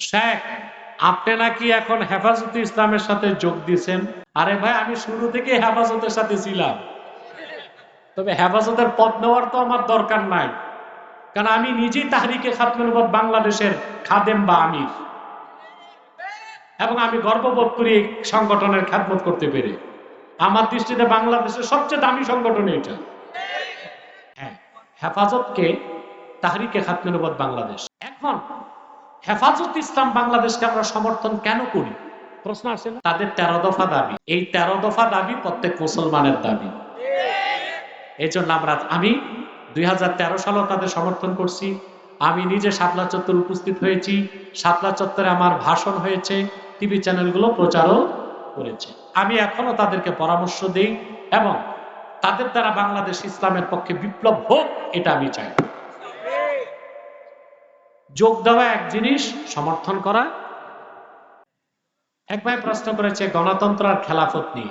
শেখ, আপনি নাকি এখন হেফাজতে ইসলামের সাথে যোগ দিয়েছেন? আরে ভাই, আমি শুরু থেকে হেফাজতের সাথে ছিলাম। তবে হেফাজতের পদ নেওয়ার তো আমার দরকার নাই। কারণ আমি নিজেই তাহরিকে খাতমুল বাংলাদেশের খাদেম বা আমির। এবং আমি গর্ববোধ করি সংগঠনের খ্যাতমত করতে পেরে। আমার দৃষ্টিতে বাংলাদেশের সবচেয়ে দামি সংগঠন এটা। হ্যাঁ হেফাজতকে তাহরিকে খাতমুল বাংলাদেশ। এখন হেফাজত ইসলাম বাংলাদেশকে আমরা সমর্থন কেন করি? প্রশ্ন আসে না। তাদের তেরো দফা দাবি। এই তেরো দফা দাবি প্রত্যেক মুসলমানের দাবি। এই জন্য আমরা আমি দুই সালেও তাদের সমর্থন করছি। আমি নিজে শাপলা চত্বর উপস্থিত হয়েছি। শাপলা চত্বরে আমার ভাষণ হয়েছে। টিভি চ্যানেলগুলো প্রচারও করেছে। আমি এখনও তাদেরকে পরামর্শ দিই এবং তাদের দ্বারা বাংলাদেশ ইসলামের পক্ষে বিপ্লব হোক এটা আমি চাই। যোগ দেওয়া এক জিনিস, সমর্থন করা। এক ভাই প্রশ্ন করেছে, গণতন্ত্র আর খেলাফত নিয়ে।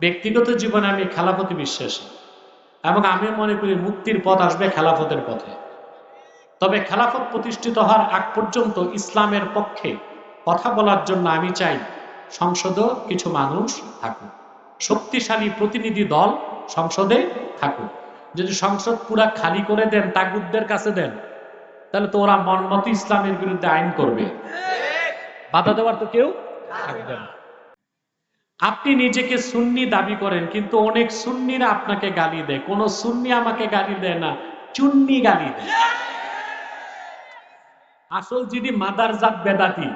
ব্যক্তিগত জীবনে আমি খেলাফতে বিশ্বাসী। এবং আমি মনে করি মুক্তির পথ আসবে খেলাফতের পথে। তবে খেলাফত প্রতিষ্ঠিত হওয়ার আগ পর্যন্ত ইসলামের পক্ষে কথা বলার জন্য আমি চাই সংসদে কিছু মানুষ থাকুক। শক্তিশালী প্রতিনিধি দল সংসদে থাকুক। যদি সংসদ পুরা খালি করে দেন তাগুদদের কাছে দেন তাহলে তো ওরা মনমতো ইসলামের বিরুদ্ধে আইন করবে। বাধা দেওয়ার তো কেউ থাকবে না। আপনি নিজেকে সুন্নি দাবি করেন, কিন্তু অনেক সুন্নিরা আপনাকে গালি দেয়। কোন সুন্নি আমাকে গালি দেয় না, চুন্নি গালি দেয়। আসল যদি মাদার জাত বেদাতি,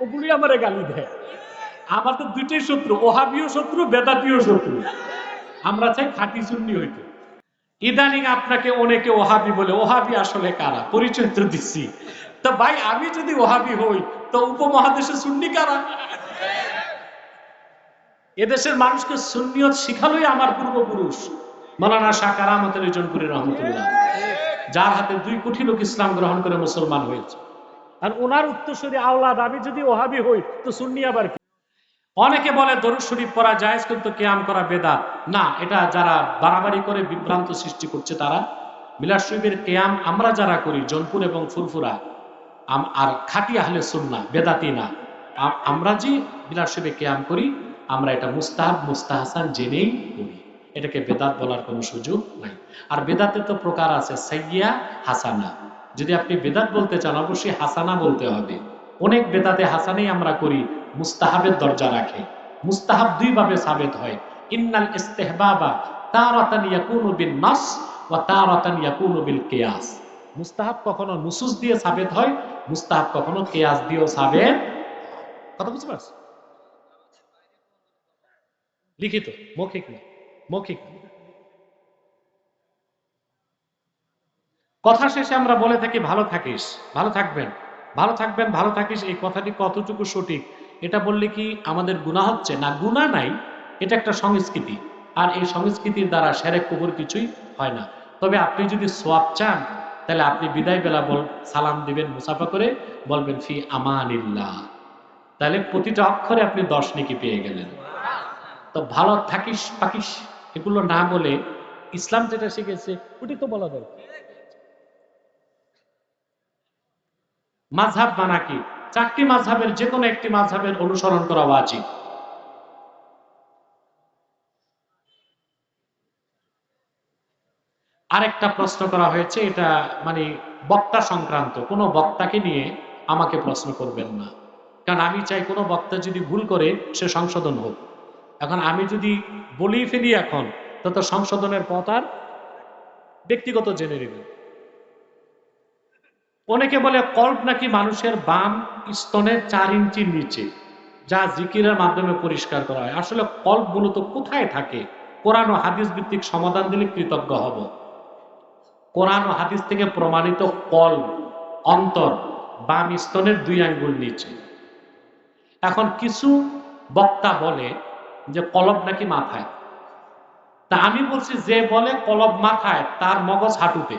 ওগুলি আমারে গালি দেয়। আমার তো দুইটাই শত্রু, ওহাবিও শত্রু, বেদাতিও শত্রু। আমরা চাই খাঁটি সুন্নি হইতে। ইদানিং আপনাকে অনেকে ওহাবি বলে, ওহাবি আসলে কারা? পরিচয় তো দিচ্ছি তো ভাই, আমি যদি ওহাবি হই, তো উপমহাদেশে সুন্নি কারা? এদেশের মানুষকে সুন্নিয়ত শিখালোই আমার পূর্বপুরুষ, মৌলানা শাহ কারামতের জনপুরি রহমতুল্লাহ, যার হাতে দুই কোটি লোক ইসলাম গ্রহণ করে মুসলমান হয়েছে। আর ওনার উত্তরসূরি আওলাদ, আমি যদি ওহাবি হই, তো সুন্নি আবার কি? অনেকে বলে দরুদ শরীফ পড়া জায়েজ কিন্তু কেয়াম করা বেদাত। না, এটা যারা বাড়াবাড়ি করে বিভ্রান্ত সৃষ্টি করছে তারা। মিলাদ শরীফের কেয়াম আমরা যারা করি, জনপুর এবং ফুরফুরা আর খাটি আহলে সুন্না বেদাতি না। আমরা যে বিলাস শরীফে কেয়াম করি, আমরা এটা মুস্তাহাব, মুস্তাহাসান জেনেই করি এটাকে বেদাত বলার কোনো সুযোগ নাই। আর বেদাতে তো প্রকার আছে সাইয়া হাসানা। যদি আপনি বেদাত বলতে চান, অবশ্যই হাসানা বলতে হবে। অনেক বেদাতে হাসানেই আমরা করি, মুস্তাহাবের দরজা রাখে। মুস্তাহাব দুই ভাবে সাবেত হয়। ইন্নাল ইস্তেহবাবা তারাতান ইয়াকুনু বিন নাস ওয়া তারাতান ইয়াকুনু বিল কিয়াস। মুস্তাহাব কখনো নুসুস দিয়ে সাবেত হয়, মুস্তাহাব কখনো কেয়াস দিয়েও সাবেত কথা বুঝতে পারছ? লিখিত, মৌখিক না, মৌখিক কথা শেষে আমরা বলে থাকি, ভালো থাকিস, ভালো থাকবেন। ভালো থাকবেন, ভালো থাকিস, এই কথাটি কতটুকু সঠিক? এটা বললে কি আমাদের গুণা হচ্ছে? না গুণা নাই, এটা একটা সংস্কৃতি। আর এই সংস্কৃতির দ্বারা সেরেক কুকুর কিছুই হয় না। তবে আপনি যদি সোয়াব চান, তাহলে আপনি বিদায় বেলা বল, সালাম দিবেন, মুসাফা করে বলবেন, ফি আমানিল্লাহ। তাহলে প্রতিটা অক্ষরে আপনি দশ নেকি পেয়ে গেলেন। তো ভালো থাকিস পাকিস এগুলো না বলে ইসলাম যেটা শিখেছে, ওটি তো বলা দরকার। মাঝহাব মানা কি? চারটি মাঝহাবের যে কোনো একটি মাঝহাবের অনুসরণ করা উচিত আরেকটা প্রশ্ন করা হয়েছে, এটা মানে বক্তা সংক্রান্ত। কোনো বক্তাকে নিয়ে আমাকে প্রশ্ন করবেন না। কারণ আমি চাই কোনো বক্তা যদি ভুল করে, সে সংশোধন হোক। এখন আমি যদি বলেই ফেলি এখন তো তো সংশোধনের পথ আর ব্যক্তিগত জেনে নেবেন। অনেকে বলে কল্প নাকি মানুষের বাম স্তনের চার ইঞ্চির নিচে, যা জিকিরের মাধ্যমে পরিষ্কার করা হয়। আসলে কল্প মূলত কোথায় থাকে? কোরআন ও হাদিস ভিত্তিক সমাধান দিলে কৃতজ্ঞ হব। কোরআন ও হাদিস থেকে প্রমাণিত কল অন্তর, বাম স্তনের দুই আঙ্গুল নিচে। এখন কিছু বক্তা বলে যে কলব নাকি মাথায়। তা আমি বলছি যে বলে কলব মাথায়, তার মগজ হাঁটুতে।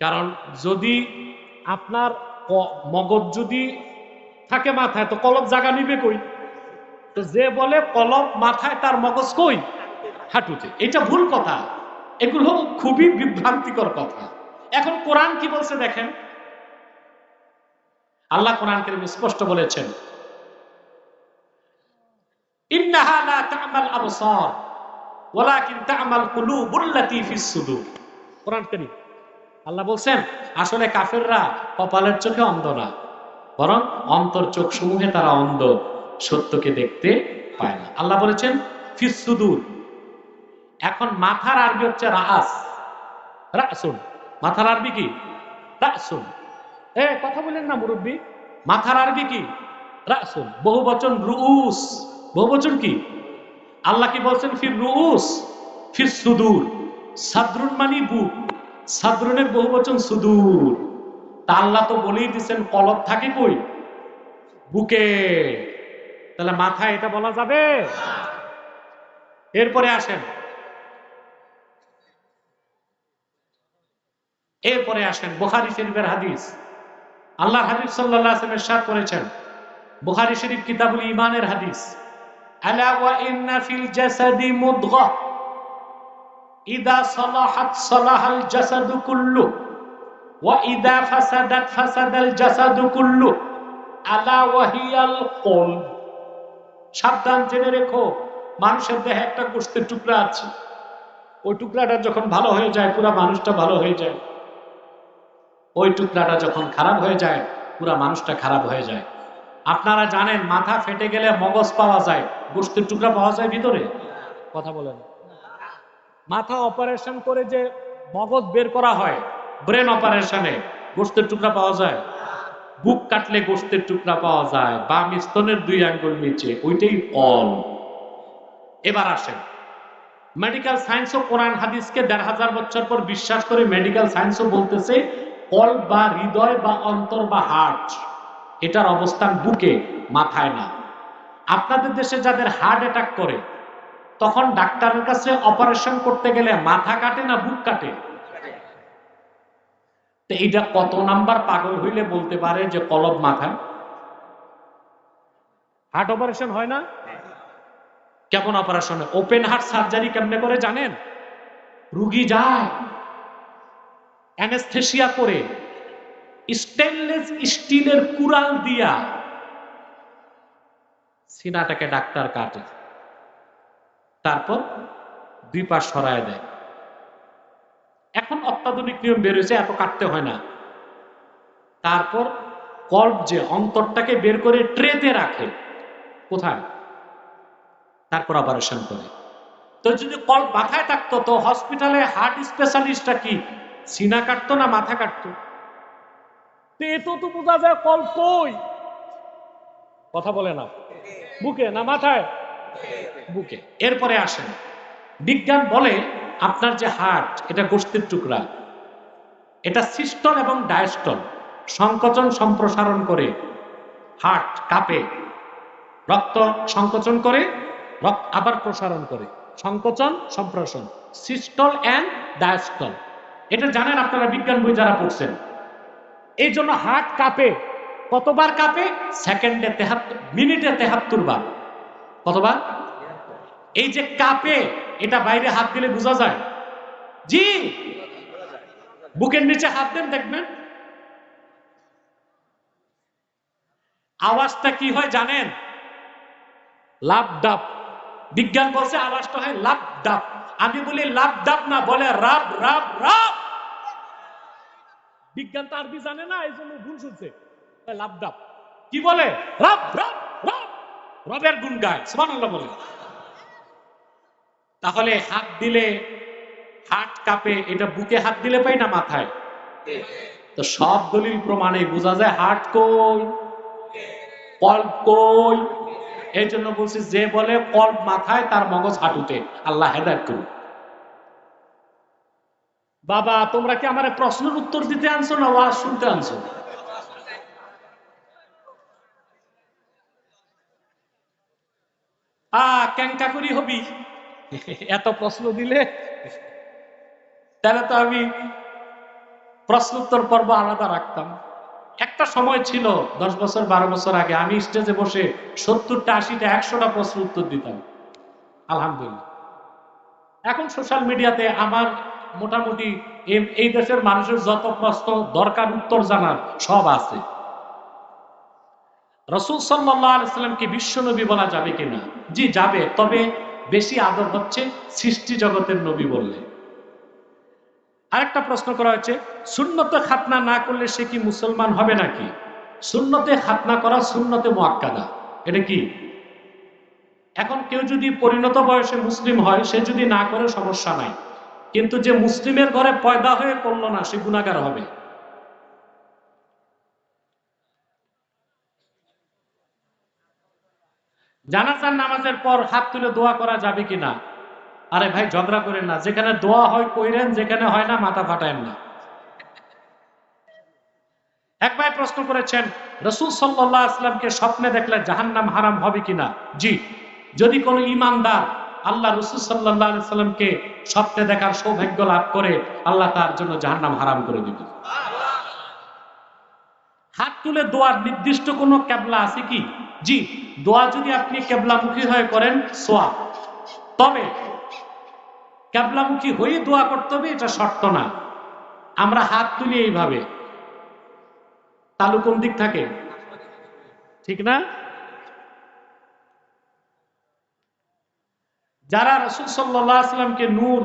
কারণ যদি আপনার মগজ যদি থাকে মাথায়, তো কলব জায়গা নিবে কই? তো যে বলে কলব মাথায়, তার মগজ কই? হাঁটুতে। এটা ভুল কথা। এগুলো খুবই বিভ্রান্তিকর কথা। এখন কোরআন কি বলছে দেখেন? আল্লাহ কোরআন কেরিম স্পষ্ট বলেছেন কোরআন কারীম আল্লাহ বলছেন, আসলে কাফেররা কপালের চোখে অন্ধ না, বরং অন্তর চোখ সমূহে তারা অন্ধ, সত্যকে দেখতে পায় না। আল্লাহ বলেছেন, ফিস সুদূর। এখন মাথার আরবি হচ্ছে রাস রাসুন। মাথার আরবি কি? রাসুন। এ, কথা বলেন না মুরব্বী। মাথার আরবি কি? রাসুন। বহু বচন রুউস। বহু বচন কি? আল্লাহ কি বলছেন? ফির রুউস ফির সুদূর। সাদরুন মানি বুক সাদরুনের বহু বচন সুদূর। তা আল্লাহ তো বলেই দিচ্ছেন কলব থাকে কই? বুকে। তাহলে মাথায় এটা বলা যাবে? এরপরে আসেন। এরপরে আসেন, বুখারি শরীফের হাদিস। আল্লাহ হাবিব সাল্লাল্লাহু আলাইহি ওয়াসাল্লাম ইরশাদ করেছেন। বুখারী শরীফ কিতাবুল ঈমানের হাদিস। আলা ওয়া ইন্না ফিল জাসাদি মুদগা। ইদা সালাহাত সালাহাল জাসাদু কুল্লু, ওয়া ইদা ফাসাদাত ফাসাদাল জাসাদু কুল্লু, আলা ওয়াহিয়াল কলব সাবধান জেনে রেখো, মানুষের দেহে একটা গোশতের টুকরা আছে। ওই টুকরাটা যখন ভালো হয়ে যায়, পুরো মানুষটা ভালো হয়ে যায়। ওই টুকরাটা যখন খারাপ হয়ে যায়, পুরো মানুষটা খারাপ হয়ে যায়। আপনারা জানেন, মাথা ফেটে গেলে মগজ পাওয়া যায়। গোষ্ঠীর টুকরা পাওয়া যায় ভিতরে? কথা বলেন। মাথা অপারেশন করে যে মগজ বের করা হয় ব্রেন অপারেশনে গোস্তের টুকরা পাওয়া যায়? বুক কাটলে গোস্তের টুকরা পাওয়া যায় বা স্তনের দুই আঙ্গুল নিচে, ওইটাই অল এবার আসেন। মেডিকেল সায়েন্স ও কোরআন হাদিসকে দেড় হাজার বছর পর বিশ্বাস করে মেডিকেল সায়েন্সও বলতেছে, কল বা হৃদয় বা অন্তর বা হার্ট এটার অবস্থান বুকে, মাথায় না। আপনাদের দেশে যাদের হার্ট অ্যাটাক করে তখন ডাক্তারের কাছে অপারেশন করতে গেলে মাথা কাটে না বুক কাটে? এইটা কত নাম্বার পাগল হইলে বলতে পারে যে কলব মাথায়? হার্ট অপারেশন হয় না? কেমন অপারেশন ওপেন হার্ট সার্জারি কেমনে করে জানেন? রুগী যায়, অ্যানেস্থেসিয়া করে, স্টেনলেস স্টিলের কুড়াল দিয়া সিনাটাকে ডাক্তার কাটে। তারপর দুই পাশ সরায় দেয়। এখন অত্যাধুনিক নিয়ম বেরোয়েছে এত কাটতে হয় না। তারপর কল্প যে অন্তরটাকে বের করে ট্রেতে রাখে, কোথায়? তারপর অপারেশন করে। তো যদি কল্প মাথায় থাকতো, তো হসপিটালে হার্ট স্পেশালিস্টটা কি? সিনা কাটতো না মাথা কাটতো? তো তো বোঝা যায় কল কই কথা বলে না। বুকে না মাথায়? বুকে। এরপরে আসেন। বিজ্ঞান বলে আপনার যে হার্ট, এটা গোষ্ঠীর টুকরা। এটা সিস্টল এবং ডায়াস্টল সংকোচন সম্প্রসারণ করে। হার্ট কাঁপে, রক্ত সংকোচন করে, রক্ত আবার প্রসারণ করে। সংকোচন, সম্প্রসারণ। সিস্টল অ্যান্ড ডায়াস্টল এটা জানেন আপনারা বিজ্ঞান বই যারা পড়ছেন। এই জন্য হার্ট কাঁপে। কতবার কাঁপে? সেকেন্ডে তেহাত্তর, মিনিটে তেহাত্তর বার। কতবার? এই যে কাপে, এটা বাইরে হাত দিলে বোঝা যায়। জি। বুকের নিচে হাত দেন, দেখবেন। আওয়াজটা কি হয় জানেন? লাভ ডাব বিজ্ঞান বলছে আওয়াজটা হয় লাভ ডাব আমি বলি লাভ ডাব না, বলে রাব রাব রাব। বিজ্ঞান তো আরবি জানে না এই জন্য ভুল শুনছে। লাভ ডাব কি বলে? রাব রাব। রবের গুণ গায় সুবহানাল্লাহ বলে তাহলে হাত দিলে হাত কাঁপে, এটা বুকে হাত দিলে পাই না মাথায়? তো সব দলিল প্রমাণে বোঝা যায় হাট কই? কল্প কই? এই জন্য বলছি, যে বলে কল্প মাথায়, তার মগজ হাঁটুতে। আল্লাহ হেদায়ত করুন বাবা, তোমরা কি আমার প্রশ্নের উত্তর দিতে আনছো না ওয়াজ শুনতে আনছো? আ ক্যাংকা করি হবি। এত প্রশ্ন দিলে, তাহলে তো আমি প্রশ্ন উত্তর পর্ব আলাদা রাখতাম। একটা সময় ছিল, দশ বছর, বারো বছর আগে, আমি স্টেজে বসে সত্তরটা, আশিটা, একশোটা প্রশ্ন উত্তর দিতাম। আলহামদুলিল্লাহ। এখন সোশ্যাল মিডিয়াতে আমার মোটামুটি এই দেশের মানুষের যত প্রশ্ন দরকার, উত্তর জানার সব আছে। রসুল সাল্লামকে বিশ্বনবী বলা যাবে কিনা? জি যাবে, তবে বেশি আদর হচ্ছে সৃষ্টি জগতের নবী বললে। আরেকটা প্রশ্ন করা হয়েছে শূন্যতে খাতনা না করলে সে কি মুসলমান হবে নাকি? শূন্যতে খাতনা করা শূন্যতে মোয়াক্কাদা এটা কি? এখন কেউ যদি পরিণত বয়সে মুসলিম হয়, সে যদি না করে সমস্যা নাই। কিন্তু যে মুসলিমের ঘরে পয়দা হয়ে করল না, সে গুণাগার হবে। জানাজার নামাজের পর হাত তুলে দোয়া করা যাবে কিনা? আরে ভাই ঝগড়া করেন না। যেখানে দোয়া হয় কইরেন যেখানে হয় না মাথা ফাটায়েন না। এক ভাই প্রশ্ন করেছেন রসুল সাল্লাহ আসলামকে স্বপ্নে দেখলে জাহান্নাম হারাম হবে কিনা? জি। যদি কোনো ইমানদার আল্লাহ রসুল সাল্লাহ সাল্লামকে স্বপ্নে দেখার সৌভাগ্য লাভ করে আল্লাহ তার জন্য জাহান্নাম হারাম করে দিবে। হাত তুলে দোয়ার নির্দিষ্ট কোনো ক্যাবলা আছে কি? জি, দোয়া যদি আপনি ক্যাবলামুখী হয়ে করেন, সোয়া। তবে ক্যাবলামুখী হয়ে দোয়া করতে হবে, এটা শর্ত না। আমরা হাত তুলি এইভাবে। তালু কোন দিক থাকে? ঠিক না? যারা রসুল সাল্লামকে নূর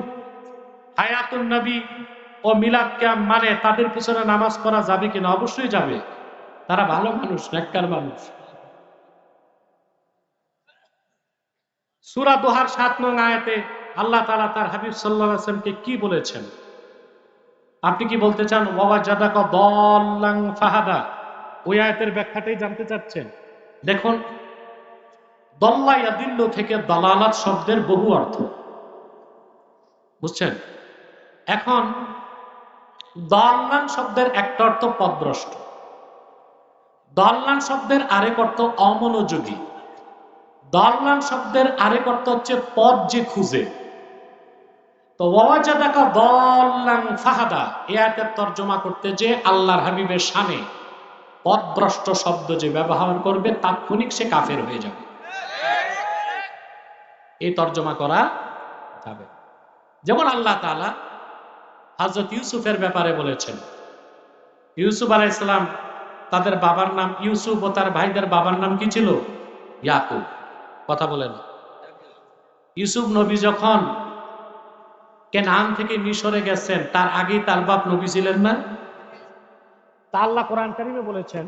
হায়াতুল নবী ও মিলাদ ক্যাম মানে তাদের পিছনে নামাজ পড়া যাবে কিনা? অবশ্যই যাবে। তারা ভালো মানুষ, নেককার মানুষ। সুরা দোহার সাত নং আয়াতে আল্লাহ তালা তার হাবিব সাল্লামকে কি বলেছেন? আপনি কি বলতে চান বাবা জাদাক দল্লাং ফাহাদা? ওই আয়াতের ব্যাখ্যাটাই জানতে চাচ্ছেন? দেখুন, দল্লা থেকে দালালাত শব্দের বহু অর্থ। বুঝছেন? এখন, দল্লান শব্দের একটা অর্থ পদভ্রষ্ট। দল্লান শব্দের আরেক অর্থ অমনোযোগী। দল্লান শব্দের আরেক অর্থ হচ্ছে পদ যে খুঁজে। তো ওয়াজাদাকা দল্লাং ফাহাদা এ তর্জমা করতে যে আল্লাহর হাবিবের শানে পদভ্রষ্ট শব্দ যে ব্যবহার করবে, তাৎক্ষণিক সে কাফের হয়ে যাবে। এই তর্জমা করা যাবে। যেমন আল্লাহ তাআলা হযরত ইউসুফের ব্যাপারে বলেছেন, ইউসুফ আলাইহিস সালাম তাদের বাবার নাম, ইউসুফ ও তার ভাইদের বাবার নাম কি ছিল? ইয়াকুব। কথা বলেন। ইউসুফ নবী যখন কেনান থেকে মিশরে গেছেন, তার আগেই তার বাপ নবী ছিলেন না? তা আল্লাহ কোরআন কারিমে বলেছেন,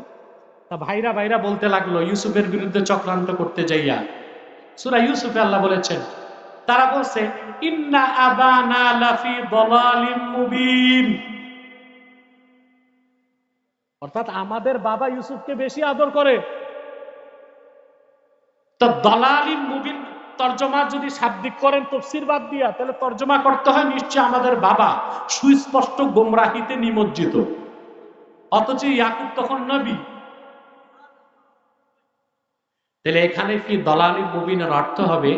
তা ভাইরা ভাইরা বলতে লাগল, ইউসুফের বিরুদ্ধে চক্রান্ত করতে যাইয়া। সুরা ইউসুফে আল্লাহ বলেছেন, তারা বলছে, ইন্না আবানা লাফি দলালিম মুবিন। অর্থাৎ আমাদের বাবা ইউসুফকে বেশি আদর করে। তো দলালিম মুবিন তর্জমা যদি শাব্দিক করেন, তফসির বাদ দিয়া, তাহলে তর্জমা করতে হয় নিশ্চয় আমাদের বাবা সুস্পষ্ট গোমরাহিতে নিমজ্জিত। অথচ ইয়াকুব তখন নবী। তাহলে এখানে কি দলালি মুবিনের অর্থ হবে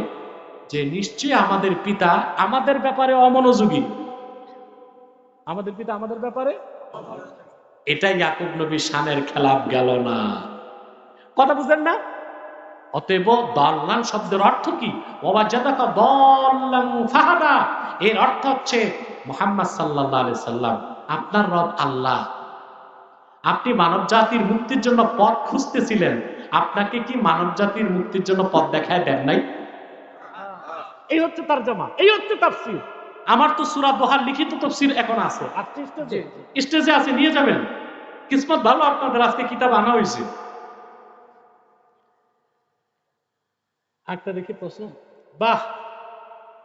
যে নিশ্চয় আমাদের পিতা আমাদের ব্যাপারে অমনোযোগী? আমাদের পিতা আমাদের ব্যাপারে? এটাই ইয়াকুব নবী শানের খেলাপ গেল না। কথা বুঝলেন না? অতএব দল্লান শব্দের অর্থ কি? ওয়াজাদাকা দল্লান ফাহাদা। এর অর্থ হচ্ছে মুহাম্মদ সাল্লাল্লাহু আলাইহি সাল্লাম আপনার রব আল্লাহ। আপনি মানব জাতির মুক্তির জন্য পথ খুঁজতেছিলেন। আপনাকে কি মানব জাতির মুক্তির জন্য পথ দেখায় দেন নাই? এই হচ্ছে তার জমা এই হচ্ছে তাফসির। আমার তো সুরা দোহার লিখিত তফসির এখন আছে। স্টেজে আছে নিয়ে যাবেন। কিসমত ভালো আপনাদের আজকে কিতাব আনা হয়েছে। একটা দেখি প্রশ্ন। বাহ!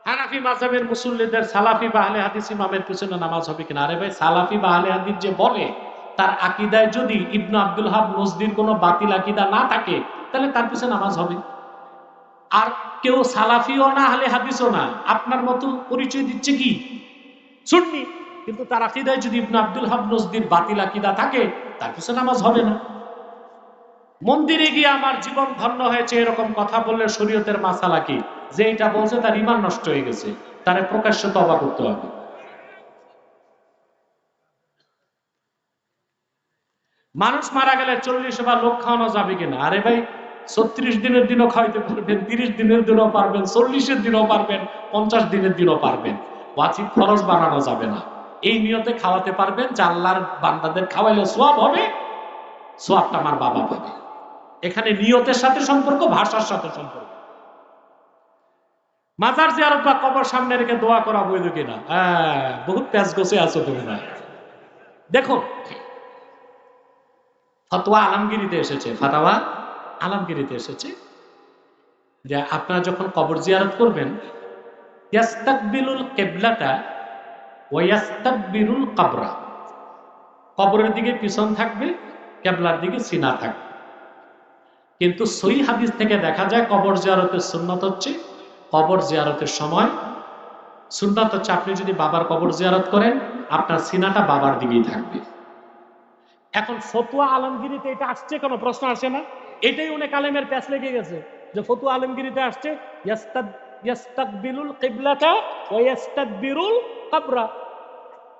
হানাফি মাযহাবের মুসল্লিদের সালাফি বা আহলে হাদিস ইমামের পিছনে নামাজ হবে কিনা? আরে ভাই, সালাফি বা আহলে হাদিস যে বলে, তার আকিদায় যদি ইবনু আব্দুল হাব নজদির কোনো বাতিল আকিদা না থাকে, তাহলে তার পিছনে নামাজ হবে। আর কেউ সালাফিও না, আহলে হাদিসও না, আপনার মতো পরিচয় দিচ্ছে কি? সুন্নি। কিন্তু তার আকিদায় যদি ইবনু আব্দুল হাব নজদির বাতিল আকিদা থাকে, তার পিছনে নামাজ হবে না। মন্দিরে গিয়ে আমার জীবন ধন্য হয়েছে, এরকম কথা বললে শরীয়তের মাসালা কি? যে এটা বলছে, তার ইমান নষ্ট হয়ে গেছে। তারে প্রকাশ্য তবা করতে হবে। মানুষ মারা গেলে চল্লিশ বা লোক খাওয়ানো যাবে কিনা? আরে ভাই, ছত্রিশ দিনের দিনও খাওয়াইতে পারবেন, তিরিশ দিনের দিনও পারবেন, চল্লিশের দিনও পারবেন, পঞ্চাশ দিনের দিনও পারবেন। ওয়াজিব খরচ বানানো যাবে না। এই নিয়তে খাওয়াতে পারবেন আল্লাহর বান্দাদের খাওয়াইলে সোয়াব হবে, সোয়াবটা আমার বাবা পাবে। এখানে নিয়তের সাথে সম্পর্ক, ভাষার সাথে সম্পর্ক। মাজার জিয়ারত বা কবর সামনে রেখে দোয়া করা বৈধ কিনা? হ্যাঁ বহুত প্যাঁচ গোছে আছো তুমি না দেখুন ফতোয়া আলমগিরিতে এসেছে। ফাতাওয়া আলমগিরিতে এসেছে যে আপনারা যখন কবর জিয়ারত করবেন, ইয়াস্তাকবিলুল কেবলাটা ওয়াস্তাকবিরুল কাবরা। কবরের দিকে পিছন থাকবে, কেবলার দিকে সিনা থাকবে। কিন্তু সই হাদিস থেকে দেখা যায় কবর জিয়ারতের সুন্নত হচ্ছে কবর জিয়ারতের সময়। সুন্নত হচ্ছে আপনি যদি বাবার কবর জিয়ারত করেন, আপনার সিনাটা বাবার দিকেই থাকবে। এখন ফতুয়া আলমগিরিতে এটা আসছে, কোনো প্রশ্ন আসে না? এটাই অনেক আলেমের প্যাচ লেগে গেছে যে ফতুয়া আলমগিরিতে আসছে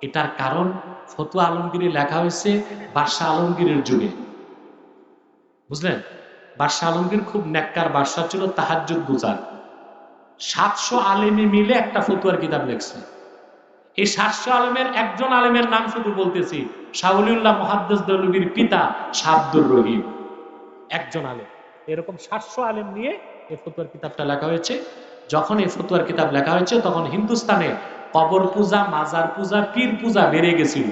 এটার কারণ ফতুয়া আলমগিরি লেখা হয়েছে বাদশাহ আলমগীরের যুগে। বুঝলেন? বাদশাহ আলমগীর খুব নেককার বাদশাহ ছিল, তাহাজ্জুদ গুজার। সাতশো আলেমে মিলে একটা ফতুয়ার কিতাব লিখছে। এই সাতশো আলমের, একজন আলেমের নাম শুধু বলতেছি শাহুলিউল্লাহ মহাদ্দেস দৌলবীর পিতা শাব্দুর রহিম। একজন আলেম। এরকম সাতশো আলেম নিয়ে এই ফতুয়ার কিতাবটা লেখা হয়েছে। যখন এই ফতুয়ার কিতাব লেখা হয়েছে, তখন হিন্দুস্তানে কবর পূজা, মাজার পূজা, পীর পূজা বেড়ে গেছিল।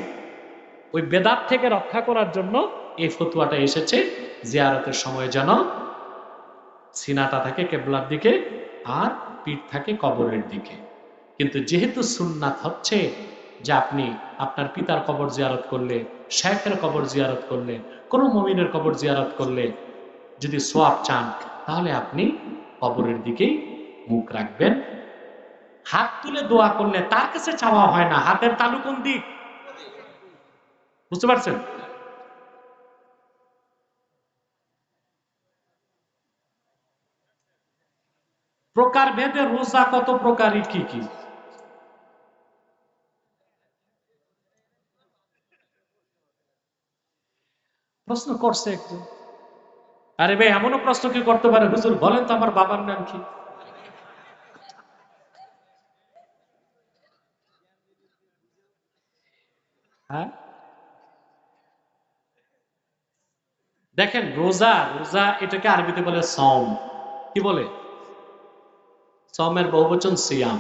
ওই বেদাত থেকে রক্ষা করার জন্য এই ফতুয়াটা এসেছে। জিয়ারতের সময় যেন সিনাটা থাকে কেবলার দিকে আর পিঠ থাকে কবরের দিকে। কিন্তু যেহেতু সুন্নাত হচ্ছে যে আপনি আপনার পিতার কবর জিয়ারত করলে শেখের কবর জিয়ারত করলে, কোনো মমিনের কবর জিয়ারত করলে যদি সোয়াব চান, তাহলে আপনি কবরের দিকেই মুখ রাখবেন। হাত তুলে দোয়া করলে তার কাছে চাওয়া হয় না, হাতের তালু কোন দিক? বুঝতে পারছেন? প্রকার ভেদে রোজা কত প্রকারই কি কি? প্রশ্ন করছে একটু। আরে ভাই, এমনও প্রশ্ন কি করতে পারে? হুজুর বলেন তো আমার বাবার নাম কি? হ্যাঁ? দেখেন, রোজা রোজা এটাকে আরবিতে বলে সম কি বলে? সমের বহুবচন সিয়াম।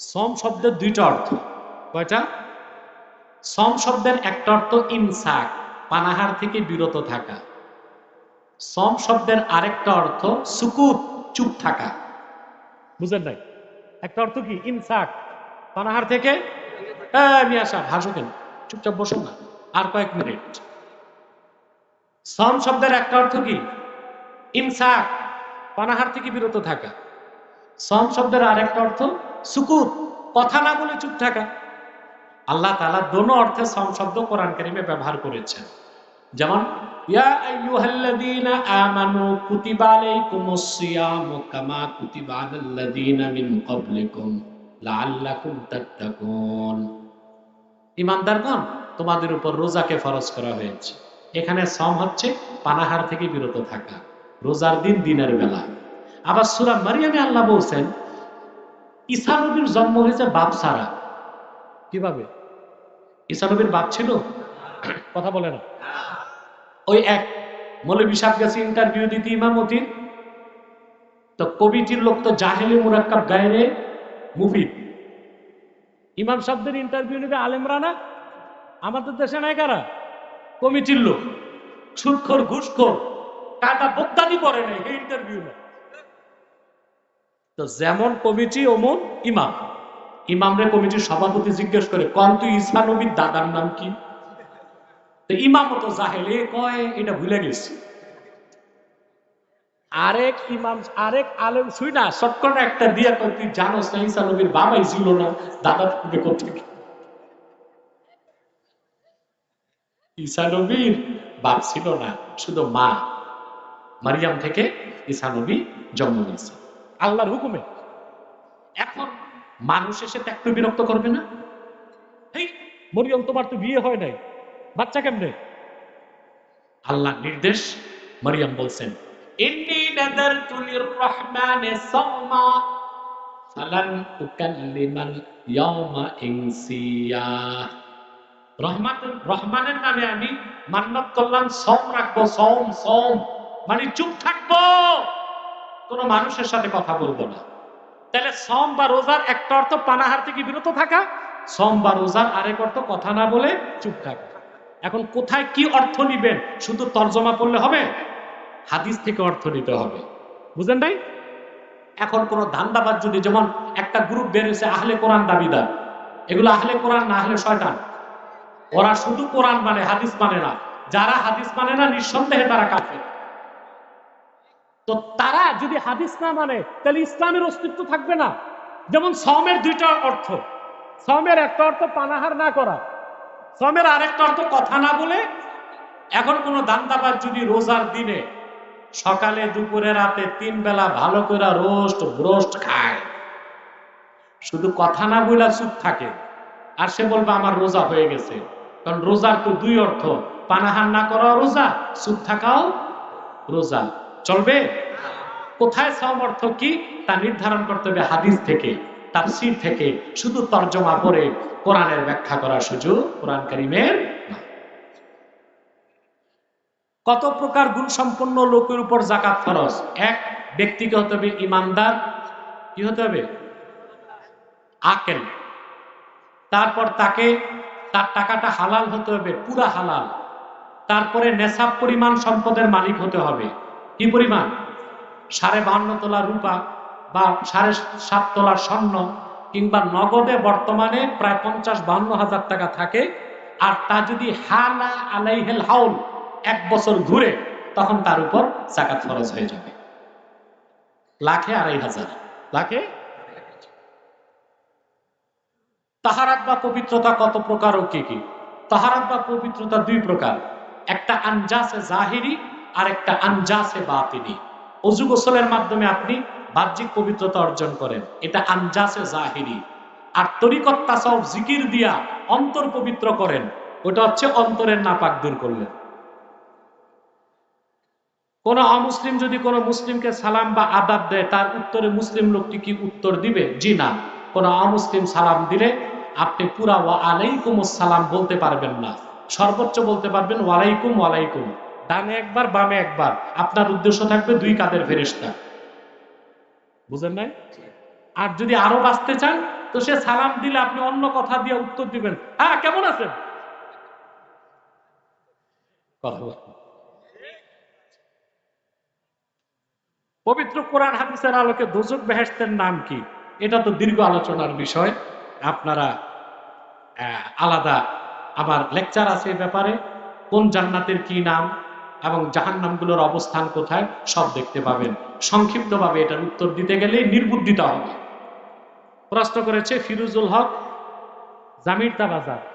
সম শব্দের দুইটা অর্থ। কয়টা? সম শব্দের একটা অর্থ ইনসাক পানাহার থেকে বিরত থাকা। সম শব্দের আরেকটা অর্থ সুকুত, চুপ থাকা। বুঝলেন নাই? একটা অর্থ কি? ইনসাক পানাহার থেকে? ভাসো কেন? চুপচাপ বসো না। আর কয়েক মিনিট। সম শব্দের একটা অর্থ কি? ইনসাক পানাহার থেকে বিরত থাকা। সম শব্দের আরেকটা অর্থ সুকুত। কথা না বলে চুপ থাকা। আল্লাহ তালা দোনো অর্থে সম শব্দ কোরআন কারিমে ব্যবহার করেছেন। যেমন, ইয়া আইয়ুহাল্লাযীনা আমানু কুতিবা তোমাদের উপর রোজাকে ফরজ করা হয়েছে। এখানে সম হচ্ছে পানাহার থেকে বিরত থাকা। রোজার দিন দিনের বেলা। আবার সুরা মারিয়ামে আল্লাহ বলছেন, ঈসা নবীর জন্ম হয়েছে বাপ সারা কীভাবে? ঈসা নবীর বাপ ছিল? কথা বলে না। ওই এক মৌলবী সাহেব গেছে ইন্টারভিউ দিতে ইমামতির। তো কমিটির লোক তো জাহেলি মুরাক্কাব গায়ে মুফিদ ইমাম সাহেবদের ইন্টারভিউ নেবে আলেমরা না? আমাদের দেশে নাই কারা? কমিটির লোক। সুৎখর ঘুষখোর কাটা বক্তানি করে নাই এই ইন্টারভিউ না তো যেমন কমিটি অমন ইমাম। ইমামরে কমিটির সভাপতি জিজ্ঞেস করে, কন তুই ইসা নবীর দাদার নাম কি? তো ইমাম তো জাহেলে কয়, এটা ভুলে গেছি। আরেক ইমাম, আরেক আলেম শুই না শটকট একটা দিয়া কয়, তুই জানোস না ইসা নবীর বাবাই ছিল না, দাদা থেকে কোথেকে ঈসা নবীর বাপ ছিল না, শুধু মা। মারিয়াম থেকে ঈসা নবী জন্ম নিয়েছে। আল্লাহর হুকুমে। এখন মানুষ এসে ত্যাক্ত বিরক্ত করবে না? এই মরিয়ম, তোমার তো বিয়ে হয় নাই। বাচ্চা কেমনে? আল্লাহ নির্দেশ, মারিয়াম বলছেন রহমানের নামে আমি মান্নত করলাম সম রাখব সম সম মানে চুপ থাকব। কোনো মানুষের সাথে কথা বলব না। তাহলে সম বা রোজার একটা অর্থ পানাহার থেকে বিরত থাকা সম বা রোজার আরেক অর্থ কথা না বলে চুপ থাকা। এখন কোথায় কি অর্থ নিবেন, শুধু তর্জমা পড়লে হবে, হাদিস থেকে অর্থ নিতে হবে। বুঝলেন নাই? এখন কোন ধান্দাবাদ যদি যেমন একটা গ্রুপ বেরিয়েছে আহলে কোরআন দাবিদার, এগুলো আহলে কোরআন না আহলে শয়তান? ওরা শুধু কোরআন মানে হাদিস মানে না। যারা হাদিস মানে না, নিঃসন্দেহে তারা কাফের। তো তারা যদি হাদিস না মানে তাহলে ইসলামের অস্তিত্ব থাকবে না। যেমন সমের দুইটা অর্থ। সমের একটা অর্থ পানাহার না করা। সমের আরেকটা অর্থ কথা না বলে, এখন কোন দান্দাবাদ যদি রোজার দিনে সকালে, দুপুরে, রাতে তিন বেলা ভালো করে রোস্ট, ব্রোস্ট খায়। শুধু কথা না বইলা চুপ থাকে। আর সে বলবে, আমার রোজা হয়ে গেছে। কারণ রোজার তো দুই অর্থ, পানাহার না করা রোজা, চুপ থাকাও রোজা। চলবে? কোথায় সম অর্থ কি? তা নির্ধারণ করতে হবে হাদিস থেকে, তাফসির থেকে। শুধু তর্জমা করে কোরআনের ব্যাখ্যা করার সুযোগ কোরআন করিমের কত প্রকার গুণ সম্পন্ন লোকের উপর জাকাত ফরজ? এক, ব্যক্তিকে হতে হবে ইমানদার। কি হতে হবে? আকেল। তারপর তাকে, তার টাকাটা হালাল হতে হবে, পুরা হালাল। তারপরে নেশাব পরিমাণ সম্পদের মালিক হতে হবে। কি পরিমাণ? সাড়ে বান্ন তোলা রূপা বা সাড়ে সাত তোলার স্বর্ণ কিংবা নগদে বর্তমানে প্রায় পঞ্চাশ বান্ন হাজার টাকা থাকে। আর তা যদি হালা আলাইহেল হাউল এক বছর ঘুরে, তখন তার উপর জাকাত খরচ হয়ে যাবে। লাখে আড়াই হাজার। লাখে? তাহারাত বা পবিত্রতা কত প্রকার ও কি কি? তাহারাত বা পবিত্রতা দুই প্রকার। একটা আনজাসে জাহিরি আর একটা আনজাসে বাতিনি অজু গোসলের মাধ্যমে আপনি বাহ্যিক পবিত্রতা অর্জন করেন। এটা আনজাসে জাহিরি আর তরিকত তাসাউফ জিকির দিয়া অন্তর পবিত্র করেন। ওটা হচ্ছে অন্তরের নাপাক দূর করলেন কোন অমুসলিম যদি কোন মুসলিমকে সালাম বা আদাব দেয়, তার উত্তরে মুসলিম লোকটি কি উত্তর দিবে? জি না। কোন অমুসলিম সালাম দিলে আপনি পুরা ওয়া আলাইকুম সালাম বলতে পারবেন না। সর্বোচ্চ বলতে পারবেন ওয়ালাইকুম ওয়ালাইকুম। ডানে একবার, বামে একবার। আপনার উদ্দেশ্য থাকবে দুই কাদের ফেরেস্তা বুঝেন নাই? আর যদি আরও বাঁচতে চান, তো সে সালাম দিলে আপনি অন্য কথা দিয়ে উত্তর দিবেন। হ্যাঁ কেমন আছেন? পবিত্র কোরআন হাদিসের আলোকে দোজক বেহেস্তের নাম কি? এটা তো দীর্ঘ আলোচনার বিষয়। আপনারা আলাদা আমার লেকচার আছে এই ব্যাপারে। কোন জান্নাতের কি নাম? এবং জাহান নামগুলোর অবস্থান কোথায়? সব দেখতে পাবেন। সংক্ষিপ্তভাবে এটার উত্তর দিতে গেলে নির্বুদ্ধিতা হবে। প্রশ্ন করেছে ফিরুজুল হক জামির বাজার।